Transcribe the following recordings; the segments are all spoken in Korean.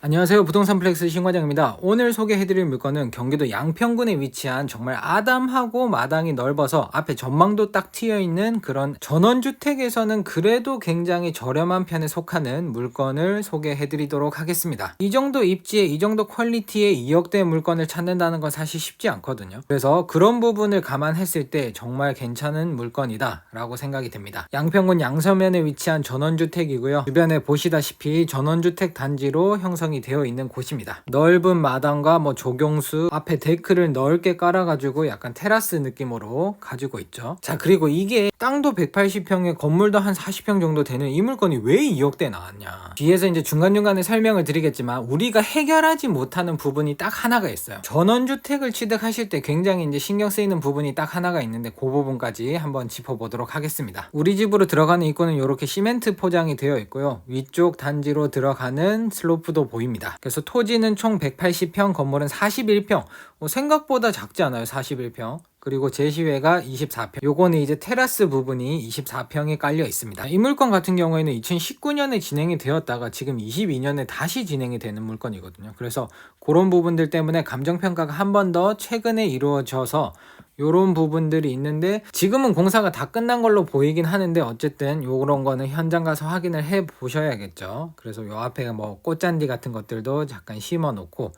안녕하세요. 부동산 플렉스 신과장입니다. 오늘 소개해드릴 물건은 경기도 양평군에 위치한 정말 아담하고 마당이 넓어서 앞에 전망도 딱 튀어있는 그런 전원주택에서는 그래도 굉장히 저렴한 편에 속하는 물건을 소개해드리도록 하겠습니다. 이 정도 입지에 이 정도 퀄리티의 2억대 물건을 찾는다는 건 사실 쉽지 않거든요. 그래서 그런 부분을 감안했을 때 정말 괜찮은 물건이다 라고 생각이 됩니다. 양평군 양서면에 위치한 전원주택이고요. 주변에 보시다시피 전원주택 단지로 형성 형성이 되어 있는 곳입니다. 넓은 마당과 뭐 조경수 앞에 데크를 넓게 깔아가지고 약간 테라스 느낌으로 가지고 있죠. 자 그리고 이게 땅도 180평에 건물도 한 40평 정도 되는 이 물건이 왜 2억대 나왔냐? 뒤에서 이제 중간중간에 설명을 드리겠지만 우리가 해결하지 못하는 부분이 딱 하나가 있어요. 전원주택을 취득하실 때 굉장히 이제 신경 쓰이는 부분이 딱 하나가 있는데 그 부분까지 한번 짚어보도록 하겠습니다. 우리 집으로 들어가는 입구는 이렇게 시멘트 포장이 되어 있고요. 위쪽 단지로 들어가는 슬로프도 보 입니다. 그래서 토지는 총 180평, 건물은 41평. 뭐 생각보다 작지 않아요. 41평. 그리고 제시외가 24평. 요거는 이제 테라스 부분이 24평에 깔려 있습니다. 이 물건 같은 경우에는 2019년에 진행이 되었다가 지금 22년에 다시 진행이 되는 물건이거든요. 그래서 그런 부분들 때문에 감정평가가 한 번 더 최근에 이루어져서 요런 부분들이 있는데 지금은 공사가 다 끝난 걸로 보이긴 하는데 어쨌든 요런 거는 현장 가서 확인을 해 보셔야겠죠. 그래서 요 앞에 뭐 꽃잔디 같은 것들도 잠깐 심어 놓고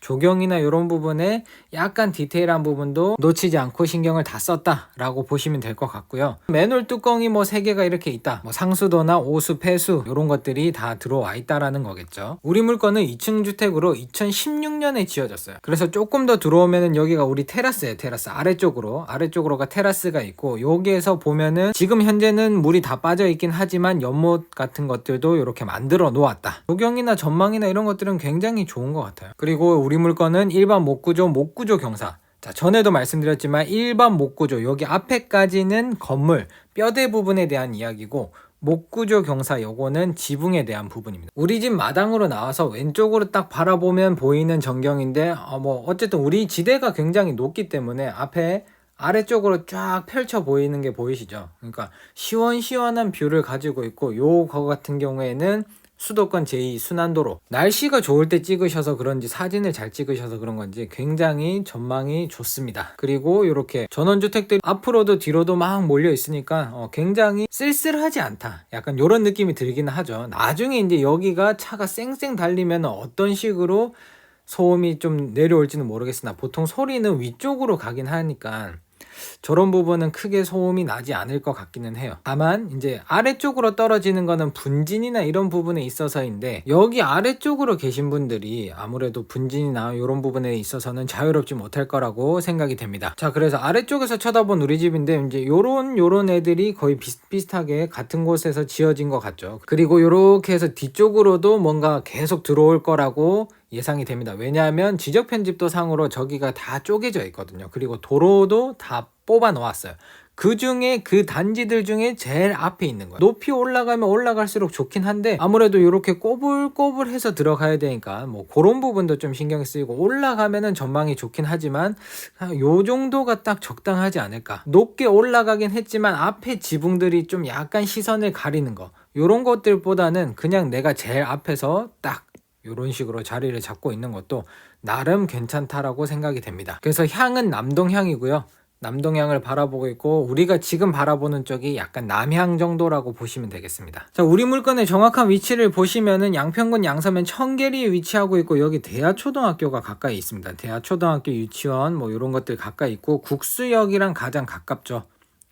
조경이나 이런 부분에 약간 디테일한 부분도 놓치지 않고 신경을 다 썼다라고 보시면 될 것 같고요. 맨홀 뚜껑이 뭐 세 개가 이렇게 있다. 뭐 상수도나 오수, 폐수 이런 것들이 다 들어와 있다라는 거겠죠. 우리 물건은 2층 주택으로 2016년에 지어졌어요. 그래서 조금 더 들어오면은 여기가 우리 테라스예요. 테라스 아래쪽으로 아래쪽으로가 테라스가 있고 여기에서 보면은 지금 현재는 물이 다 빠져 있긴 하지만 연못 같은 것들도 이렇게 만들어 놓았다. 조경이나 전망이나 이런 것들은 굉장히 좋은 것 같아요. 그리고 우리 물건은 일반 목구조, 목구조 경사. 자, 전에도 말씀드렸지만 일반 목구조, 여기 앞에까지는 건물, 뼈대 부분에 대한 이야기고, 목구조 경사 요거는 지붕에 대한 부분입니다. 우리 집 마당으로 나와서 왼쪽으로 딱 바라보면 보이는 전경인데, 어, 뭐, 어쨌든 우리 지대가 굉장히 높기 때문에 앞에 아래쪽으로 쫙 펼쳐 보이는 게 보이시죠? 그러니까 시원시원한 뷰를 가지고 있고, 요거 같은 경우에는 수도권 제2 순환도로 날씨가 좋을 때 찍으셔서 그런지 사진을 잘 찍으셔서 그런 건지 굉장히 전망이 좋습니다. 그리고 이렇게 전원주택들이 앞으로도 뒤로도 막 몰려 있으니까 어 굉장히 쓸쓸하지 않다. 약간 이런 느낌이 들기는 하죠. 나중에 이제 여기가 차가 쌩쌩 달리면 어떤 식으로 소음이 좀 내려올지는 모르겠으나 보통 소리는 위쪽으로 가긴 하니까 저런 부분은 크게 소음이 나지 않을 것 같기는 해요. 다만 이제 아래쪽으로 떨어지는 거는 분진이나 이런 부분에 있어서인데 여기 아래쪽으로 계신 분들이 아무래도 분진이나 이런 부분에 있어서는 자유롭지 못할 거라고 생각이 됩니다. 자 그래서 아래쪽에서 쳐다본 우리 집인데 이제 요런 요런 애들이 거의 비슷비슷하게 같은 곳에서 지어진 것 같죠. 그리고 요렇게 해서 뒤쪽으로도 뭔가 계속 들어올 거라고 예상이 됩니다. 왜냐하면 지적 편집도 상으로 저기가 다 쪼개져 있거든요. 그리고 도로도 다 뽑아 놓았어요. 그 중에 그 단지들 중에 제일 앞에 있는 거예요. 높이 올라가면 올라갈수록 좋긴 한데 아무래도 이렇게 꼬불꼬불해서 들어가야 되니까 뭐 그런 부분도 좀 신경 쓰이고 올라가면은 전망이 좋긴 하지만 요 정도가 딱 적당하지 않을까. 높게 올라가긴 했지만 앞에 지붕들이 좀 약간 시선을 가리는 거. 요런 것들보다는 그냥 내가 제일 앞에서 딱 이런 식으로 자리를 잡고 있는 것도 나름 괜찮다라고 생각이 됩니다. 그래서 향은 남동향이고요. 남동향을 바라보고 있고 우리가 지금 바라보는 쪽이 약간 남향 정도라고 보시면 되겠습니다. 자, 우리 물건의 정확한 위치를 보시면은 양평군 양서면 청계리에 위치하고 있고 여기 대하초등학교가 가까이 있습니다. 대하초등학교 유치원 뭐 이런 것들 가까이 있고 국수역이랑 가장 가깝죠.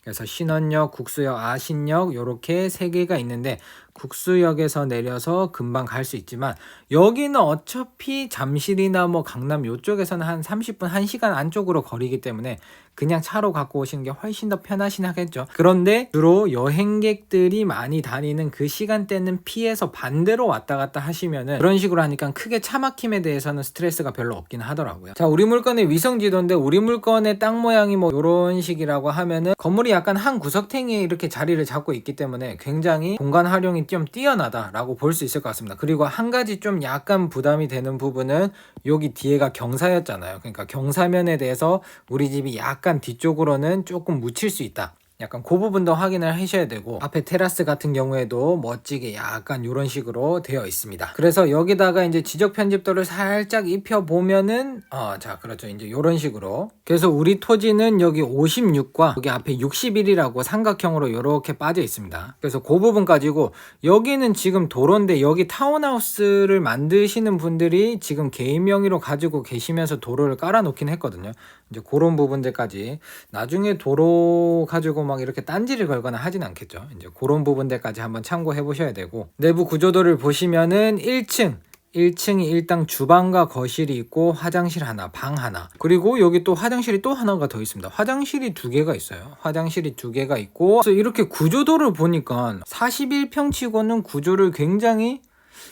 그래서 신원역, 국수역, 아신역 이렇게 세 개가 있는데 국수역에서 내려서 금방 갈 수 있지만 여기는 어차피 잠실이나 뭐 강남 요쪽에서는 한 30분 1시간 안쪽으로 거리기 때문에 그냥 차로 갖고 오시는 게 훨씬 더 편하신 하겠죠. 그런데 주로 여행객들이 많이 다니는 그 시간대는 피해서 반대로 왔다 갔다 하시면은 그런 식으로 하니까 크게 차 막힘에 대해서는 스트레스가 별로 없긴 하더라고요. 자, 우리 물건의 위성 지도인데 우리 물건의 땅 모양이 뭐 이런 식이라고 하면은 건물이 약간 한 구석탱이에 이렇게 자리를 잡고 있기 때문에 굉장히 공간 활용이 좀 뛰어나다라고 볼 수 있을 것 같습니다. 그리고 한 가지 좀 약간 부담이 되는 부분은 여기 뒤에가 경사였잖아요. 그러니까 경사면에 대해서 우리 집이 약간 뒤쪽으로는 조금 묻힐 수 있다. 약간 그 부분도 확인을 하셔야 되고 앞에 테라스 같은 경우에도 멋지게 약간 이런 식으로 되어 있습니다. 그래서 여기다가 이제 지적 편집도를 살짝 입혀 보면은 어자 그렇죠 이제 이런 식으로 그래서 우리 토지는 여기 56과 여기 앞에 61이라고 삼각형으로 이렇게 빠져 있습니다. 그래서 그 부분 가지고 여기는 지금 도로인데 여기 타운하우스를 만드시는 분들이 지금 개인 명의로 가지고 계시면서 도로를 깔아놓긴 했거든요. 이제 그런 부분들까지 나중에 도로 가지고 막 이렇게 딴지를 걸거나 하진 않겠죠. 이제 그런 부분들까지 한번 참고해 보셔야 되고 내부 구조도를 보시면은 1층 1층이 일당 주방과 거실이 있고 화장실 하나, 방 하나. 그리고 여기 또 화장실이 또 하나가 더 있습니다. 화장실이 두 개가 있어요. 화장실이 두 개가 있고 그래서 이렇게 구조도를 보니까 41평 치고는 구조를 굉장히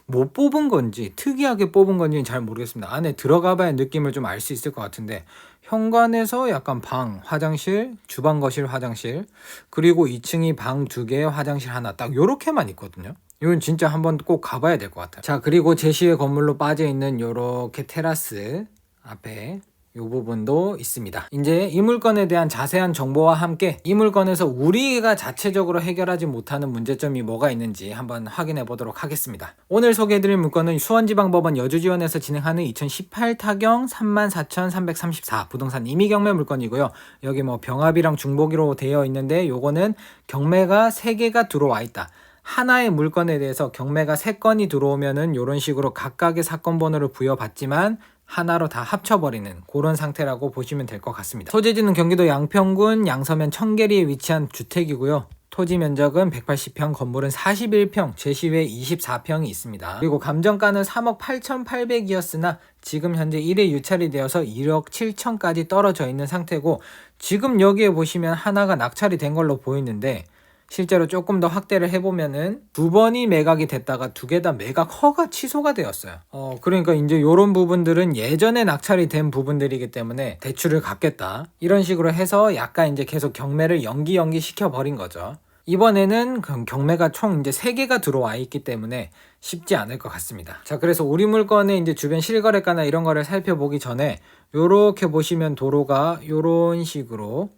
못 뽑은 건지 특이하게 뽑은 건지는 잘 모르겠습니다. 안에 들어가 봐야 느낌을 좀 알 수 있을 것 같은데 현관에서 약간 방, 화장실, 주방, 거실, 화장실 그리고 2층이 방 두 개, 화장실 하나 딱 요렇게만 있거든요. 이건 진짜 한번 꼭 가봐야 될 것 같아요. 자 그리고 제시의 건물로 빠져 있는 요렇게 테라스 앞에 이 부분도 있습니다. 이제 이 물건에 대한 자세한 정보와 함께 이 물건에서 우리가 자체적으로 해결하지 못하는 문제점이 뭐가 있는지 한번 확인해 보도록 하겠습니다. 오늘 소개해드릴 물건은 수원지방법원 여주지원에서 진행하는 2018 타경 34,334 부동산 임의 경매 물건이고요. 여기 뭐 병합이랑 중복이로 되어 있는데 요거는 경매가 3개가 들어와 있다. 하나의 물건에 대해서 경매가 3건이 들어오면은 이런 식으로 각각의 사건 번호를 부여받지만 하나로 다 합쳐버리는 그런 상태라고 보시면 될 것 같습니다. 소재지는 경기도 양평군 양서면 청계리에 위치한 주택이고요. 토지 면적은 180평, 건물은 41평, 제시외 24평이 있습니다. 그리고 감정가는 3억 8,800이었으나 지금 현재 1회 유찰이 되어서 1억 7천까지 떨어져 있는 상태고 지금 여기에 보시면 하나가 낙찰이 된 걸로 보이는데 실제로 조금 더 확대를 해보면은 두 번이 매각이 됐다가 두 개 다 매각 허가 취소가 되었어요. 어, 그러니까 이제 이런 부분들은 예전에 낙찰이 된 부분들이기 때문에 대출을 갚겠다. 이런 식으로 해서 약간 이제 계속 경매를 연기 연기 시켜버린 거죠. 이번에는 그 경매가 총 이제 3개가 들어와 있기 때문에 쉽지 않을 것 같습니다. 자, 그래서 우리 물건의 이제 주변 실거래가나 이런 거를 살펴보기 전에 요렇게 보시면 도로가 요런 식으로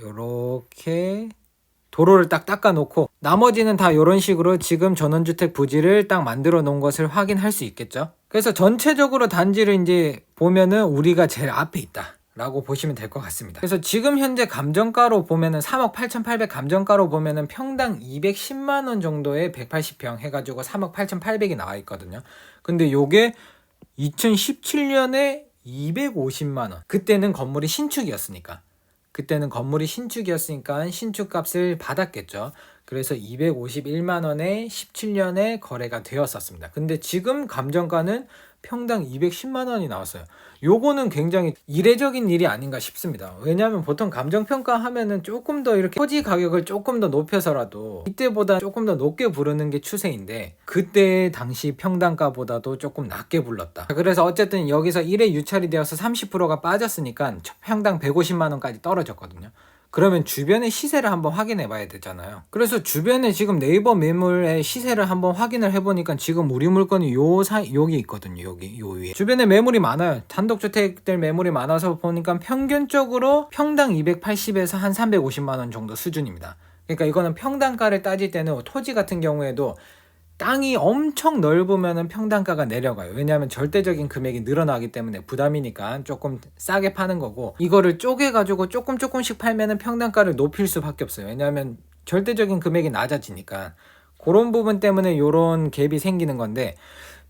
요렇게 도로를 딱 닦아 놓고 나머지는 다 이런 식으로 지금 전원주택 부지를 딱 만들어 놓은 것을 확인할 수 있겠죠. 그래서 전체적으로 단지를 이제 보면은 우리가 제일 앞에 있다. 라고 보시면 될 것 같습니다. 그래서 지금 현재 감정가로 보면은 3억 8,800 감정가로 보면은 평당 210만 원 정도의 180평 해가지고 3억 8,800이 나와 있거든요. 근데 요게 2017년에 250만 원. 그때는 건물이 신축이었으니까. 그때는 건물이 신축이었으니까 신축 값을 받았겠죠. 그래서 251만 원에 17년에 거래가 되었었습니다. 근데 지금 감정가는 평당 210만 원이 나왔어요. 요거는 굉장히 이례적인 일이 아닌가 싶습니다. 왜냐하면 보통 감정평가 하면은 조금 더 이렇게 토지 가격을 조금 더 높여서라도 이때보다 조금 더 높게 부르는 게 추세인데 그때 당시 평당가보다도 조금 낮게 불렀다. 그래서 어쨌든 여기서 1회 유찰이 되어서 30%가 빠졌으니까 평당 150만 원까지 떨어졌거든요. 그러면 주변의 시세를 한번 확인해 봐야 되잖아요. 그래서 주변에 지금 네이버 매물의 시세를 한번 확인을 해보니까 지금 우리 물건이 요 사, 여기 있거든요. 여기, 요 위에. 주변에 매물이 많아요. 단독주택들 매물이 많아서 보니까 평균적으로 평당 280에서 한 350만원 정도 수준입니다. 그러니까 이거는 평당가를 따질 때는 토지 같은 경우에도 땅이 엄청 넓으면 평당가가 내려가요. 왜냐하면 절대적인 금액이 늘어나기 때문에 부담이니까 조금 싸게 파는 거고 이거를 쪼개가지고 조금 조금씩 팔면은 평당가를 높일 수밖에 없어요. 왜냐하면 절대적인 금액이 낮아지니까 그런 부분 때문에 이런 갭이 생기는 건데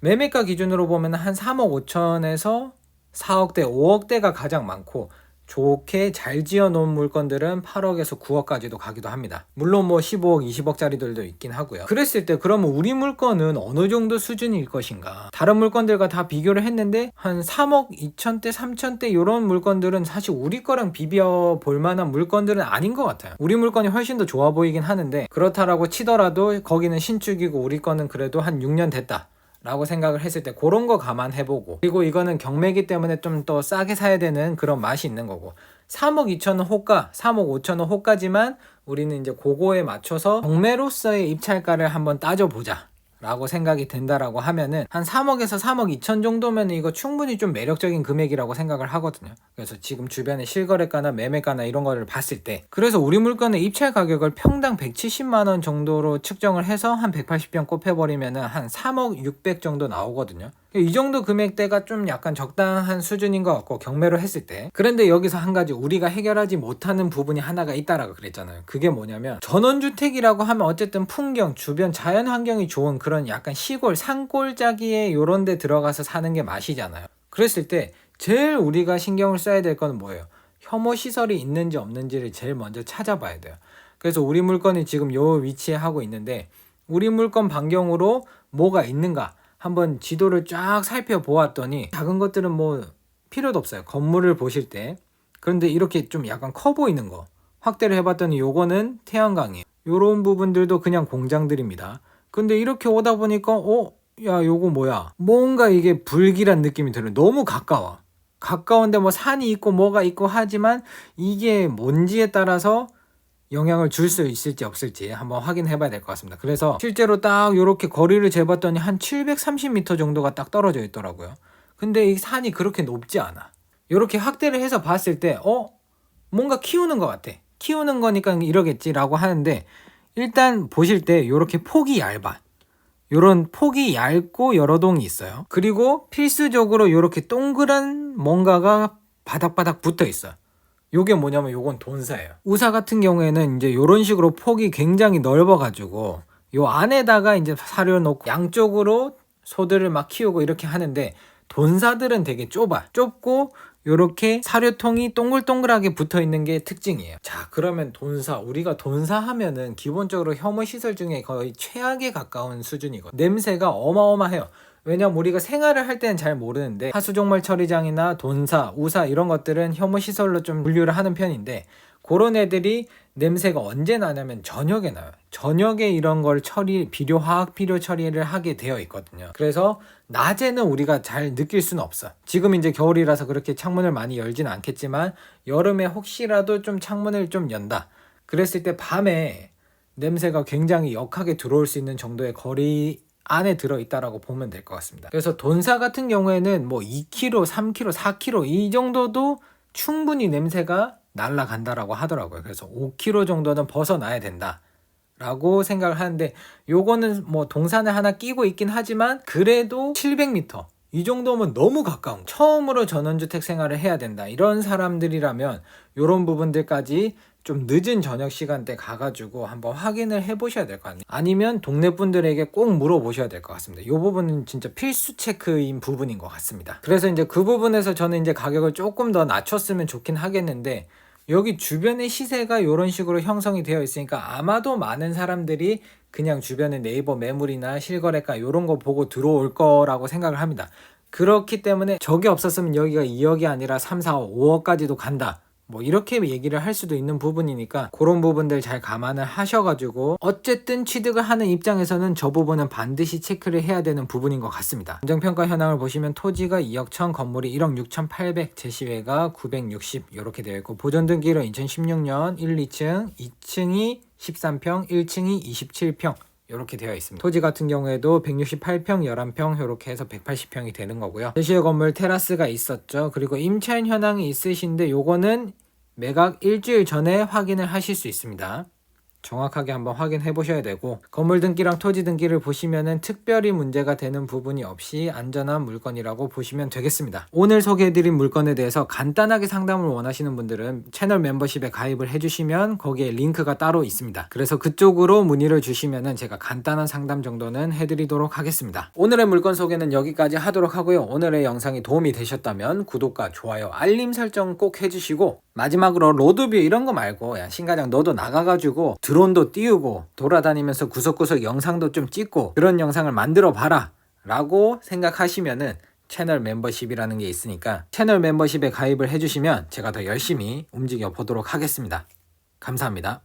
매매가 기준으로 보면 한 3억 5천에서 4억대, 5억대가 가장 많고 좋게 잘 지어 놓은 물건들은 8억에서 9억까지도 가기도 합니다. 물론 뭐 15억, 20억짜리들도 있긴 하고요. 그랬을 때 그러면 우리 물건은 어느 정도 수준일 것인가? 다른 물건들과 다 비교를 했는데 한 3억 2천대, 3천대 이런 물건들은 사실 우리 거랑 비벼 볼 만한 물건들은 아닌 것 같아요. 우리 물건이 훨씬 더 좋아 보이긴 하는데 그렇다라고 치더라도 거기는 신축이고 우리 거는 그래도 한 6년 됐다. 라고 생각을 했을 때 그런 거 감안해보고 그리고 이거는 경매기 때문에 좀 더 싸게 사야 되는 그런 맛이 있는 거고 3억 2천원 호가 3억 5천원 호가지만 우리는 이제 그거에 맞춰서 경매로서의 입찰가를 한번 따져보자 라고 생각이 된다라고 하면은 한 3억에서 3억 2천 정도면 이거 충분히 좀 매력적인 금액이라고 생각을 하거든요. 그래서 지금 주변에 실거래가나 매매가나 이런 거를 봤을 때 그래서 우리 물건의 입찰 가격을 평당 170만 원 정도로 측정을 해서 한 180평 꼽혀버리면은 한 3억 600 정도 나오거든요. 이 정도 금액대가 좀 약간 적당한 수준인 것 같고 경매로 했을 때. 그런데 여기서 한 가지 우리가 해결하지 못하는 부분이 하나가 있다라고 그랬잖아요. 그게 뭐냐면 전원주택이라고 하면 어쨌든 풍경 주변 자연 환경이 좋은 그런 약간 시골 산골짜기에 요런 데 들어가서 사는 게 맛이잖아요. 그랬을 때 제일 우리가 신경을 써야 될 거는 뭐예요? 혐오 시설이 있는지 없는지를 제일 먼저 찾아봐야 돼요. 그래서 우리 물건이 지금 요 위치에 하고 있는데 우리 물건 반경으로 뭐가 있는가 한번 지도를 쫙 살펴보았더니 작은 것들은 뭐 필요도 없어요. 건물을 보실 때. 그런데 이렇게 좀 약간 커 보이는 거 확대를 해봤더니 요거는 태양광이에요. 요런 부분들도 그냥 공장들입니다. 근데 이렇게 오다 보니까 어? 야 요거 뭐야? 뭔가 이게 불길한 느낌이 들어요. 너무 가까워. 가까운데 뭐 산이 있고 뭐가 있고 하지만 이게 뭔지에 따라서 영향을 줄 수 있을지 없을지 한번 확인해 봐야 될 것 같습니다. 그래서 실제로 딱 이렇게 거리를 재봤더니 한 730m 정도가 딱 떨어져 있더라고요. 근데 이 산이 그렇게 높지 않아. 이렇게 확대를 해서 봤을 때, 어? 뭔가 키우는 것 같아. 키우는 거니까 이러겠지라고 하는데, 일단 보실 때 이렇게 폭이 얇아. 요런 폭이 얇고 여러 동이 있어요. 그리고 필수적으로 이렇게 동그란 뭔가가 바닥바닥 붙어 있어 요. 요게 뭐냐면 요건 돈사예요. 우사 같은 경우에는 이제 요런 식으로 폭이 굉장히 넓어가지고 요 안에다가 이제 사료 놓고 양쪽으로 소들을 막 키우고 이렇게 하는데 돈사들은 되게 좁아. 좁고 요렇게 사료통이 동글동글하게 붙어 있는 게 특징이에요. 자, 그러면 돈사. 우리가 돈사 하면은 기본적으로 혐오 시설 중에 거의 최악에 가까운 수준이거든요. 냄새가 어마어마해요. 왜냐면 우리가 생활을 할 때는 잘 모르는데 하수종말 처리장이나 돈사, 우사 이런 것들은 혐오 시설로 좀 분류를 하는 편인데 그런 애들이 냄새가 언제 나냐면 저녁에 나요. 저녁에 이런 걸 처리, 비료, 화학 비료 처리를 하게 되어 있거든요. 그래서 낮에는 우리가 잘 느낄 수는 없어. 지금 이제 겨울이라서 그렇게 창문을 많이 열지는 않겠지만 여름에 혹시라도 좀 창문을 좀 연다. 그랬을 때 밤에 냄새가 굉장히 역하게 들어올 수 있는 정도의 거리 안에 들어있다라고 보면 될 것 같습니다. 그래서 돈사 같은 경우에는 뭐 2kg, 3kg, 4kg 이 정도도 충분히 냄새가 날라간다라고 하더라고요. 그래서 5kg 정도는 벗어나야 된다. 라고 생각을 하는데 요거는 뭐 동산에 하나 끼고 있긴 하지만 그래도 700m 이 정도면 너무 가까운 처음으로 전원주택 생활을 해야 된다 이런 사람들이라면 이런 부분들까지 좀 늦은 저녁 시간대 가가지고 한번 확인을 해보셔야 될 것 같네요. 아니면 동네 분들에게 꼭 물어보셔야 될 것 같습니다. 이 부분은 진짜 필수 체크인 부분인 것 같습니다. 그래서 이제 그 부분에서 저는 이제 가격을 조금 더 낮췄으면 좋긴 하겠는데 여기 주변의 시세가 이런 식으로 형성이 되어 있으니까 아마도 많은 사람들이 그냥 주변의 네이버 매물이나 실거래가 이런 거 보고 들어올 거라고 생각을 합니다. 그렇기 때문에 저게 없었으면 여기가 2억이 아니라 3, 4, 5억까지도 간다. 뭐 이렇게 얘기를 할 수도 있는 부분이니까 그런 부분들 잘 감안을 하셔가지고 어쨌든 취득을 하는 입장에서는 저 부분은 반드시 체크를 해야 되는 부분인 것 같습니다. 감정평가 현황을 보시면 토지가 2억 1천 건물이 1억 6천 8백 제시회가 960 이렇게 되어 있고 보존 등기로 2016년 1, 2층 2층이 13평 1층이 27평 이렇게 되어 있습니다. 토지 같은 경우에도 168평, 11평 이렇게 해서 180평이 되는 거고요. 제시의 건물 테라스가 있었죠. 그리고 임차인 현황이 있으신데 요거는 매각 일주일 전에 확인을 하실 수 있습니다. 정확하게 한번 확인해 보셔야 되고 건물 등기랑 토지 등기를 보시면은 특별히 문제가 되는 부분이 없이 안전한 물건이라고 보시면 되겠습니다. 오늘 소개해드린 물건에 대해서 간단하게 상담을 원하시는 분들은 채널 멤버십에 가입을 해주시면 거기에 링크가 따로 있습니다. 그래서 그쪽으로 문의를 주시면은 제가 간단한 상담 정도는 해드리도록 하겠습니다. 오늘의 물건 소개는 여기까지 하도록 하고요. 오늘의 영상이 도움이 되셨다면 구독과 좋아요, 알림 설정 꼭 해주시고 마지막으로 로드뷰 이런 거 말고 야 신가장 너도 나가가지고 드론도 띄우고 돌아다니면서 구석구석 영상도 좀 찍고 그런 영상을 만들어 봐라 라고 생각하시면은 채널 멤버십이라는 게 있으니까 채널 멤버십에 가입을 해주시면 제가 더 열심히 움직여 보도록 하겠습니다. 감사합니다.